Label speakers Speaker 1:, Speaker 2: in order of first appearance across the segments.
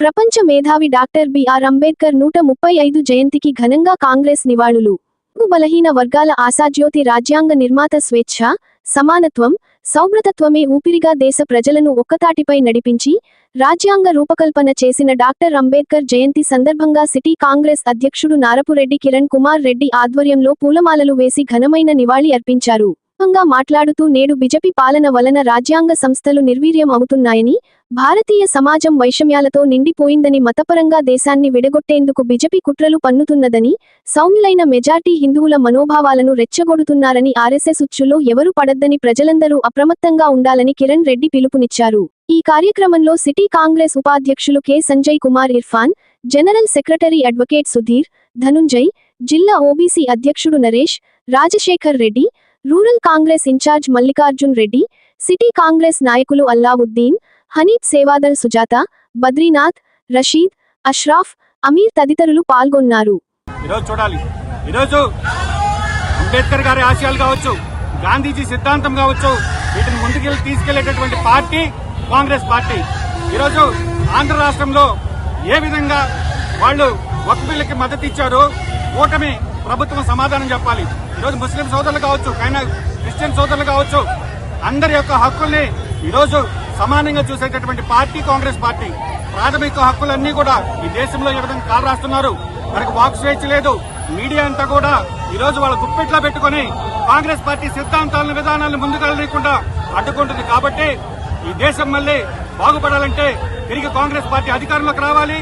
Speaker 1: ప్రపంచ మేధావి doctor BR Ambedkar నూట ముప్పై ఐదు జయంతికి ఘనంగా కాంగ్రెస్ నివాళులు. బలహీన వర్గాల ఆశాజ్యోతి రాజ్యాంగ నిర్మాత స్వేచ్ఛ సమానత్వం సౌభ్రతత్వమే ఊపిరిగా దేశ ప్రజలను ఒక్కతాటిపై నడిపించి రాజ్యాంగ రూపకల్పన చేసిన డాక్టర్ అంబేద్కర్ జయంతి సందర్భంగా సిటీ కాంగ్రెస్ అధ్యక్షుడు నారపురెడ్డి కిరణ్ కుమార్ రెడ్డి ఆధ్వర్యంలో పూలమాలలు వేసి ఘనమైన నివాళి అర్పించారు. సందర్భంగా మాట్లాడుతూ నేడు బిజెపి పాలన వలన రాజ్యాంగ సంస్థలు నిర్వీర్యం అవుతున్నాయని భారతీయ సమాజం వైషమ్యాలతో నిండిపోయిందని మతపరంగా దేశాన్ని విడగొట్టేందుకు బిజెపి కుట్రలు పన్నుతున్నదని సౌమ్యులైన మెజార్టీ హిందువుల మనోభావాలను రెచ్చగొడుతున్నారని ఆర్ఎస్ఎస్ ఉచ్చులో ఎవరు పడద్దని ప్రజలందరూ అప్రమత్తంగా ఉండాలని కిరణ్ రెడ్డి పిలుపునిచ్చారు. ఈ కార్యక్రమంలో సిటీ కాంగ్రెస్ ఉపాధ్యక్షులు K. Sanjay Kumar Irfan general secretary advocate Sudhir Dhanunjay జిల్లా ఓబీసీ అధ్యక్షుడు Naresh Rajasekhar Reddy rural Congress in charge Mallikarjun Reddy city Congress నాయకులు అల్లావుద్దీన్ హనీఫ్ సేవాదర్ సుజాత బద్రీనాథ్ రషీద్ అష్రాఫ్ అమీర్ తదితరులు పాల్గొన్నారు.
Speaker 2: ఈరోజు చూడాలి. ఈరోజు అంబేద్కర్ గారి ఆశయాలు కావచ్చు గాంధీజీ సిద్ధాంతం కావచ్చు వీటిని ముందుకెళ్ళి తీసుకెళ్ళేటటువంటి పార్టీ కాంగ్రెస్ పార్టీ. ఈరోజు ఆంధ్ర రాష్ట్రంలో ఏ విధంగా వాళ్ళు ఒక బిల్లుకి మద్దతు ఇచ్చారో కూటమి ప్రభుత్వం సమాధానం చెప్పాలి. ఈరోజు ముస్లిం సోదరులు కావచ్చు కైనా క్రిస్టియన్ సోదరులు కావచ్చు అందరి యొక్క హక్కుల్ని ఈరోజు సమానంగా చూసేటటువంటి పార్టీ కాంగ్రెస్ పార్టీ ప్రాథమిక హక్కులన్నీ కూడా ఈ దేశంలో ఏ విధంగా కాలు రాస్తున్నారు. మనకు వాక్ స్వేచ్ఛ లేదు. మీడియా అంతా కూడా ఈరోజు వాళ్ళ గుప్పెట్లో పెట్టుకుని కాంగ్రెస్ పార్టీ సిద్ధాంతాలను విధానాలను ముందుకెళ్ళకుండా అడ్డుకుంటుంది. కాబట్టి ఈ దేశం మళ్ళీ బాగుపడాలంటే తిరిగి కాంగ్రెస్ పార్టీ అధికారంలోకి రావాలి.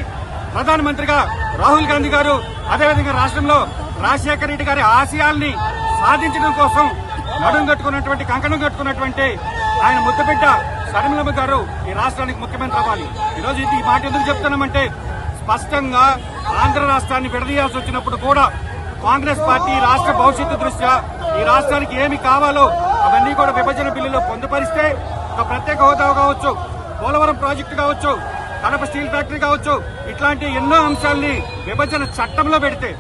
Speaker 2: ప్రధానమంత్రిగా రాహుల్ గాంధీ గారు అదేవిధంగా రాష్ట్రంలో రాజశేఖర రెడ్డి గారి ఆశయాల్ని సాధించడం కోసం నడుం కట్టుకున్నటువంటి కంకణం కట్టుకున్నటువంటి ఆయన ముద్దబిడ్డ షర్మిలమ్మ గారు ఈ రాష్ట్రానికి ముఖ్యమంత్రి అవ్వాలి. ఈ రోజు ఈ మాట ఎందుకు చెప్తున్నామంటే స్పష్టంగా ఆంధ్ర రాష్ట్రాన్ని విడదీయాల్సి వచ్చినప్పుడు కూడా కాంగ్రెస్ పార్టీ రాష్ట్ర భవిష్యత్తు దృష్ట్యా ఈ రాష్ట్రానికి ఏమి కావాలో అవన్నీ కూడా విభజన బిల్లులో పొందుపరిస్తే ఒక ప్రత్యేక హోదా కావచ్చు పోలవరం ప్రాజెక్టు కావచ్చు కడప స్టీల్ ఫ్యాక్టరీ కావచ్చు ఇట్లాంటి ఎన్నో అంశాల్ని విభజన చట్టంలో పెడితే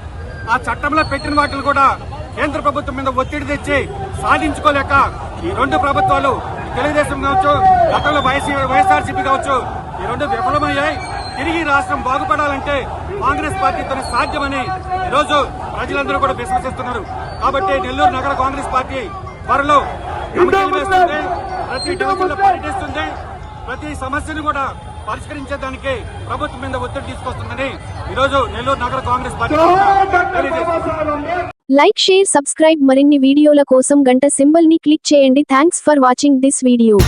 Speaker 2: ఆ చట్టంలో పెట్టిన వాటిని కూడా కేంద్ర ప్రభుత్వం మీద ఒత్తిడి తెచ్చి సాధించుకోలేక ఈ రెండు ప్రభుత్వాలు తెలుగుదేశం కావచ్చు గతంలో వైసీ వైఎస్ఆర్సీపీ కావచ్చు ఈ రెండు విఫలమయ్యాయి. తిరిగి రాష్ట్రం బాగుపడాలంటే కాంగ్రెస్ పార్టీతో సాధ్యమని ఈరోజు ప్రజలందరూ కూడా విశ్వసిస్తున్నారు. కాబట్టి నెల్లూరు నగర కాంగ్రెస్ పార్టీ త్వరలో ప్రతి డివిజన్లో పర్యటిస్తుంది ప్రతి సమస్యను కూడా పరిష్కరించేదానికి ప్రభుత్వం మీద ఒత్తిడి తీసుకొస్తుందని ఈరోజు నెల్లూరు నగర Congress party
Speaker 1: like share subscribe మరిన్ని వీడియోల కోసం గంట సింబల్ని క్లిక్ చేయండి. Thanks for watching this video.